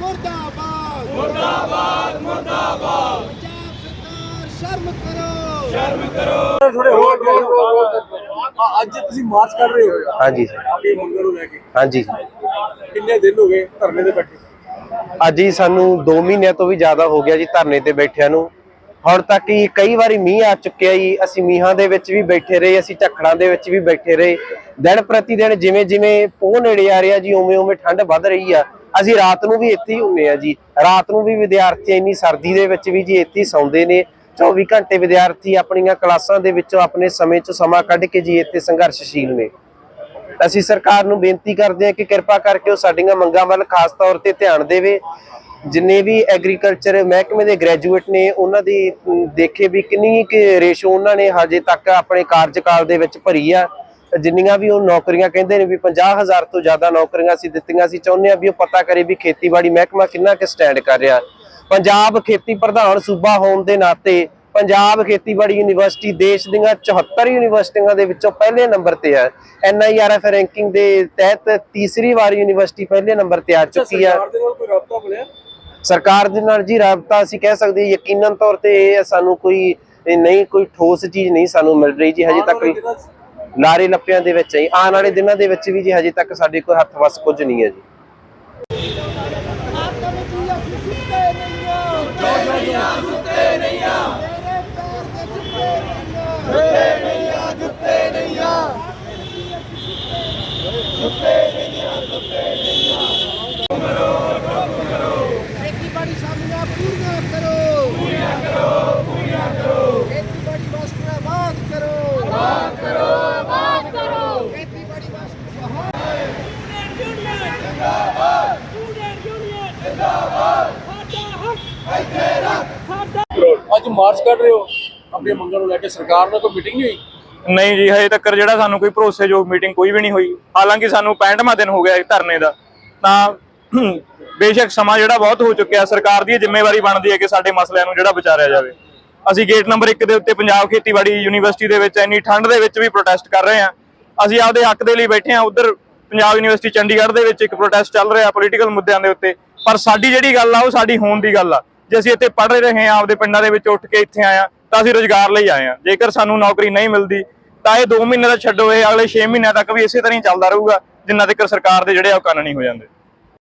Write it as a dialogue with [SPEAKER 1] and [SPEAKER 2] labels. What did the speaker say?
[SPEAKER 1] ਮੁਰਦਾਬਾਦ। ਮੁਰਦਾਬਾਦ ਪੰਜਾਬ ਸਰਕਾਰ ਸ਼ਰਮ ਕਰੋ।
[SPEAKER 2] ਥੋੜੇ ਹੋਰ ਆ, ਅੱਜ ਤੁਸੀਂ ਮਾਰਚ ਕਰ ਰਹੇ ਹੋ।
[SPEAKER 3] ਹਾਂਜੀ। ਸਰ
[SPEAKER 2] ਆਪਣੀ ਮੰਗਾਂ ਨੂੰ ਲੈ ਕੇ।
[SPEAKER 3] ਹਾਂਜੀ।
[SPEAKER 2] ਕਿੰਨੇ ਦਿਨ ਹੋ ਗਏ ਧਰਨੇ ਤੇ ਬੈਠੇ?
[SPEAKER 3] ਅੱਜ ਹੀ ਸਾਨੂੰ 2 ਮਹੀਨਿਆਂ ਤੋਂ ਵੀ ਜ਼ਿਆਦਾ ਹੋ ਗਿਆ ਜੀ ਧਰਨੇ ਤੇ ਬੈਠਿਆਂ ਨੂੰ। ਹੁਣ ਤੱਕ ਹੀ ਕਈ ਵਾਰੀ ਮੀਂਹ ਆ ਚੁੱਕਿਆ ਜੀ। ਅਸੀਂ ਮੀਂਹਾਂ ਦੇ ਵਿੱਚ ਵੀ ਬੈਠੇ ਰਹੇ ਅਸੀਂ ਝੱਖੜਾਂ ਦੇ ਵਿੱਚ ਵੀ ਬੈਠੇ ਰਹੇ। ਦਿਨ ਪ੍ਰਤੀ ਦਿਨ ਜਿਵੇਂ ਜਿਵੇਂ ਪੋਹ ਨੇੜੇ ਆ ਰਿਹਾ ਜੀ ਉਵੇਂ ਉਵੇਂ ਠੰਡ ਵੱਧ ਰਹੀ ਆ। ਅਸੀਂ ਰਾਤ ਨੂੰ ਵੀ ਇੱਥੇ ਹੀ ਹੁੰਨੇ ਆ ਜੀ। ਰਾਤ ਨੂੰ ਵੀ ਵਿਦਿਆਰਥੀ ਇੰਨੀ ਸਰਦੀ ਦੇ ਵਿੱਚ ਵੀ ਜੀ ਇੱਥੇ ਹੀ ਸੌਂਦੇ ਨੇ। 24 ਘੰਟੇ ਵਿਦਿਆਰਥੀ ਆਪਣੀਆਂ ਕਲਾਸਾਂ ਦੇ ਵਿੱਚੋਂ ਆਪਣੇ ਸਮੇਂ 'ਚ ਸਮਾਂ ਕੱਢ ਕੇ ਜੀ ਇੱਥੇ ਸੰਘਰਸ਼ਸ਼ੀਲ ਨੇ। ਅਸੀਂ ਸਰਕਾਰ ਨੂੰ ਬੇਨਤੀ ਕਰਦੇ ਹਾਂ ਕਿ ਕਿਰਪਾ ਕਰਕੇ ਉਹ ਸਾਡੀਆਂ ਮੰਗਾਂ ਵੱਲ ਖਾਸ ਤੌਰ ਤੇ ਧਿਆਨ ਦੇਵੇ। ਜਿੰਨੇ ਵੀ ਐਗਰੀਕਲਚਰ ਮਹਿਕਮੇ ਦੇ ਗ੍ਰੈਜੂਏਟ ਨੇ, ਉਹਨਾਂ ਦੀ ਦੇਖੇ ਵੀ ਕਿੰਨੀ ਕਿ ਰੇਸ਼ੋ ਉਹਨਾਂ ਨੇ ਹਜੇ ਤੱਕ ਆਪਣੇ ਕਾਰਜਕਾਲ ਦੇ ਵਿੱਚ ਭਰੀ ਆ। ਜਿੰਨੀਆਂ ਵੀ ਉਹ ਨੌਕਰੀਆਂ ਕਹਿੰਦੇ ਨੇ ਵੀ 50000 ਤੋਂ ਜ਼ਿਆਦਾ ਨੌਕਰੀਆਂ ਅਸੀਂ ਦਿੱਤੀਆਂ ਅਸੀਂ ਚਾਹੁੰਦੇ ਆ ਵੀ ਉਹ ਪਤਾ ਕਰੇ ਵੀ ਖੇਤੀਬਾੜੀ ਮਹਿਕਮਾ ਕਿੰਨਾ ਕਿ ਸਟੈਂਡ ਕਰ ਰਿਹਾ। ਪੰਜਾਬ ਖੇਤੀ ਪ੍ਰਧਾਨ ਸੂਬਾ ਹੋਣ ਦੇ ਨਾਤੇ ਪੰਜਾਬ ਖੇਤੀਬਾੜੀ ਯੂਨੀਵਰਸਿਟੀ ਦੇਸ਼ ਦੀਆਂ 74 ਯੂਨੀਵਰਸਿਟੀਆਂ ਦੇ ਵਿੱਚੋਂ ਪਹਿਲੇ ਨੰਬਰ ਤੇ ਹੈ। ਐਨਆਈਆਰਐਫ ਰੈਂਕਿੰਗ ਦੇ ਤਹਿਤ ਤੀਸਰੀ ਵਾਰ ਯੂਨੀਵਰਸਿਟੀ ਪਹਿਲੇ ਨੰਬਰ ਤੇ ਆ ਚੁੱਕੀ ਹੈ।
[SPEAKER 2] ਸਰਕਾਰ ਦੇ ਨਾਲ ਕੋਈ ਰਾਬਤਾ ਬਣਿਆ?
[SPEAKER 3] ਸਰਕਾਰ ਦੇ ਨਾਲ ਜੀ ਰਾਬਤਾ ਅਸੀਂ ਕਹਿ ਸਕਦੇ ਯਕੀਨਨ ਤੌਰ ਤੇ ਸਾਨੂੰ ਕੋਈ ਨਹੀਂ ਕੋਈ ਠੋਸ ਚੀਜ਼ ਨਹੀਂ ਸਾਨੂੰ ਮਿਲ ਰਹੀ ਜੀ ਹਜੇ ਤੱਕ ਲਾਰੇ ਲੱਪਿਆਂ ਦੇ ਵਿੱਚ ਹੀ ਆਉਣ ਵਾਲੇ ਦਿਨਾਂ ਦੇ ਵਿੱਚ ਵੀ ਜੀ ਹਜੇ ਤੱਕ ਸਾਡੇ ਕੋਲ ਹੱਥ ਵਸ ਕੁਝ ਨਹੀਂ ਹੈ ਜੀ।
[SPEAKER 1] ਸੁੱਤੇ ਨਹੀਂ ਆ ਸੁੱਤੇ ਨਹੀਂ ਆ ਸੁੱਤੇ ਨਹੀਂ ਆ ਤੇਰੇ ਪੈਰ ਦੇ ਜੁੱਤੇ ਨਹੀਂ ਆ ਜੁੱਤੇ ਨਹੀਂ ਆ ਜੁੱਤੇ ਨਹੀਂ ਆ ਸੁੱਤੇ ਨਹੀਂ ਆ ਸੁੱਤੇ ਨਹੀਂ ਆ ਖੇਤੀਬਾੜੀ ਸਾਡੀਆਂ ਪੂਰੀਆਂ ਕਰੋ ਪੂਰੀਆਂ ਕਰੋ ਪੂਰੀਆਂ ਕਰੋ ਖੇਤੀਬਾੜੀ ਵਾਸਤੇ ਆਬਾਦ ਕਰੋ ਆਬਾਦ ਕਰੋ ਆਬਾਦ ਕਰੋ ਖੇਤੀਬਾੜੀ ਵਾਸਤੇ ਆਬਾਦ
[SPEAKER 2] ਅੱਜ ਮਾਰਚ ਕਰ ਰਹੇ ਹੋ? ਆਪਣੀ ਮੰਗਾਂ ਨੂੰ ਲੈ ਕੇ ਸਰਕਾਰ ਨਾਲ ਕੋਈ ਮੀਟਿੰਗ ਨਹੀਂ ਹੋਈ?
[SPEAKER 4] ਨਹੀਂ ਜੀ, ਹਜੇ ਤੱਕ ਜਿਹੜਾ ਸਾਨੂੰ ਕੋਈ ਭਰੋਸੇਯੋਗ ਮੀਟਿੰਗ ਕੋਈ ਵੀ ਨਹੀਂ ਹੋਈ। ਹਾਲਾਂਕਿ ਸਾਨੂੰ 65ਵਾਂ ਦਿਨ ਹੋ ਗਿਆ ਇਹ ਧਰਨੇ ਦਾ। ਤਾਂ ਬੇਸ਼ੱਕ ਸਮਾਂ ਜਿਹੜਾ ਬਹੁਤ ਹੋ ਚੁੱਕਿਆ। ਸਰਕਾਰ ਦੀ ਜ਼ਿੰਮੇਵਾਰੀ ਬਣਦੀ ਹੈ ਕਿ ਸਾਡੇ ਮਸਲਿਆਂ ਨੂੰ ਜਿਹੜਾ ਵਿਚਾਰਿਆ ਜਾਵੇ। ਅਸੀਂ ਗੇਟ ਨੰਬਰ 1 ਦੇ ਉੱਤੇ ਪੰਜਾਬ ਖੇਤੀਬਾੜੀ ਯੂਨੀਵਰਸਿਟੀ ਦੇ ਵਿੱਚ ਇੰਨੀ ਠੰਡ ਦੇ ਵਿੱਚ ਵੀ ਪ੍ਰੋਟੈਸਟ ਕਰ ਰਹੇ ਹਾਂ। ਅਸੀਂ ਆਪਦੇ ਹੱਕ ਦੇ ਲਈ ਬੈਠੇ ਹਾਂ। ਉਧਰ ਪੰਜਾਬ ਯੂਨੀਵਰਸਿਟੀ ਚੰਡੀਗੜ੍ਹ ਦੇ ਵਿੱਚ ਇੱਕ ਪ੍ਰੋਟੈਸਟ ਚੱਲ ਰਿਹਾ ਪੋਲੀਟੀਕਲ ਮੁੱਦਿਆਂ ਦੇ ਉੱਤੇ। ਪਰ ਸਾਡੀ ਜਿਹੜੀ ਗੱਲ ਆ, ਉਹ ਸਾਡੀ ਹੋਣ ਦੀ ਗੱਲ ਆ। ਜੇ ਅਸੀਂ ਇੱਥੇ ਪੜ੍ਹ ਰਹੇ ਹਾਂ, ਆਪਦੇ ਪਿੰਡਾਂ ਦੇ ਵਿੱਚ ਉੱਠ ਕੇ ਇੱਥੇ ਆਏ ਹਾਂ ਤਾਂ ਅਸੀਂ ਰੋਜ਼ਗਾਰ ਲਈ ਆਏ ਹਾਂ ਜੇਕਰ ਸਾਨੂੰ ਨੌਕਰੀ ਨਹੀਂ ਮਿਲਦੀ, ਤਾਂ ਇਹ 2 ਮਹੀਨੇ ਦਾ ਛੱਡੋ, ਇਹ ਅਗਲੇ 6 ਮਹੀਨਿਆਂ ਤੱਕ ਵੀ ਇਸੇ ਤਰ੍ਹਾਂ ਹੀ ਚੱਲਦਾ ਰਹੂਗਾ, ਜਿੰਨਾ ਤੱਕ ਸਰਕਾਰ ਦੇ ਜਿਹੜੇ ਆ ਉਹ ਕੰਨ ਹੋ ਜਾਂਦੇ।